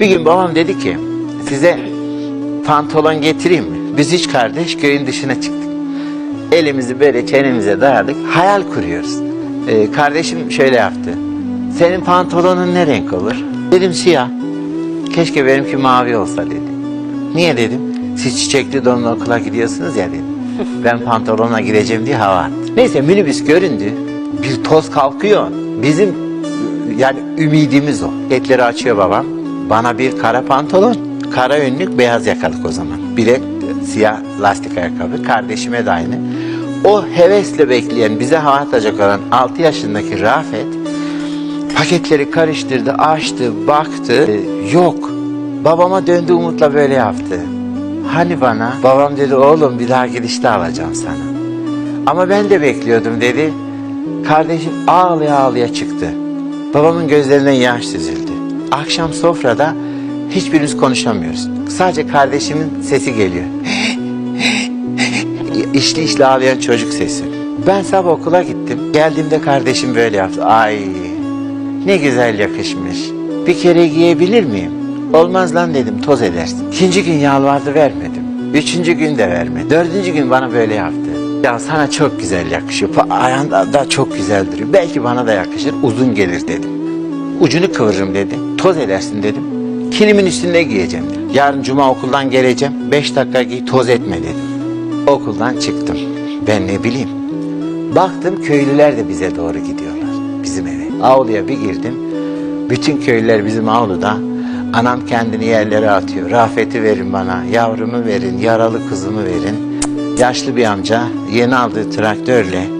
Bir gün babam dedi ki size pantolon getireyim mi? Biz üç kardeş köyün dışına çıktık. Elimizi böyle çenemize dayadık. Hayal kuruyoruz. Ee, kardeşim şöyle yaptı. Senin pantolonun ne renk olur? Dedim siyah. Keşke benimki mavi olsa dedi. Niye dedim? Siz çiçekli donla okula gidiyorsunuz ya dedim. Ben pantolonla gideceğim diye hava attı. Neyse minibüs göründü. Bir toz kalkıyor. Bizim yani ümidimiz o. Etleri açıyor babam. Bana bir kara pantolon, kara önlük, beyaz yakalık o zaman. Bir siyah lastik ayakkabı. Kardeşime de aynı. O hevesle bekleyen, bize hava atacak olan 6 yaşındaki Rafet paketleri karıştırdı, açtı, baktı. Ee, Yok. Babama döndü umutla böyle yaptı. Hani bana? Babam dedi oğlum bir daha gidişte alacağım sana. Ama ben de bekliyordum dedi. Kardeşim ağlaya ağlaya çıktı. Babamın gözlerinden yaş süzüldü. Akşam sofrada hiçbirimiz konuşamıyoruz. Sadece kardeşimin sesi geliyor. İşli işli ağlayan çocuk sesi. Ben sabah okula gittim. Geldiğimde kardeşim böyle yaptı. Ay ne güzel yakışmış. Bir kere giyebilir miyim? Olmaz lan dedim toz edersin. İkinci gün yalvardı vermedim. Üçüncü gün de vermedi. Dördüncü gün bana böyle yaptı. Ya sana çok güzel yakışıyor. Ayağında da çok güzel duruyor. Belki bana da yakışır. Uzun gelir dedim. Ucunu kıvırırım dedi. Toz edersin dedim. Kilimin üstünde giyeceğim dedim. Yarın cuma okuldan geleceğim. Beş dakika giy toz etme dedim. Okuldan çıktım. Ben ne bileyim. Baktım köylüler de bize doğru gidiyorlar. Bizim eve. Avluya bir girdim. Bütün köylüler bizim avluda. Anam kendini yerlere atıyor. Rafeti verin bana, yavrumu verin, yaralı kızımı verin. Yaşlı bir amca yeni aldığı traktörle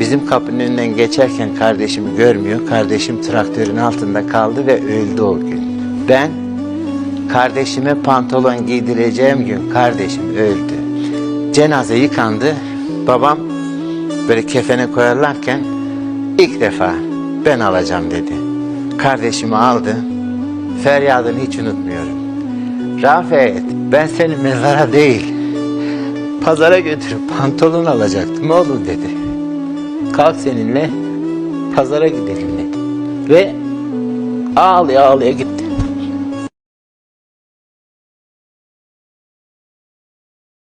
bizim kapının önünden geçerken kardeşimi görmüyor. Kardeşim traktörün altında kaldı ve öldü o gün. Ben kardeşime pantolon giydireceğim gün kardeşim öldü. Cenaze yıkandı. Babam böyle kefene koyarlarken ilk defa ben alacağım dedi. Kardeşimi aldı. Feryadını hiç unutmuyorum. Rafet ben seni mezara değil pazara götürüp pantolon alacaktım oğlum dedi. Kalk seninle pazara gidelim dedi. Ve ağlaya ağlaya gitti.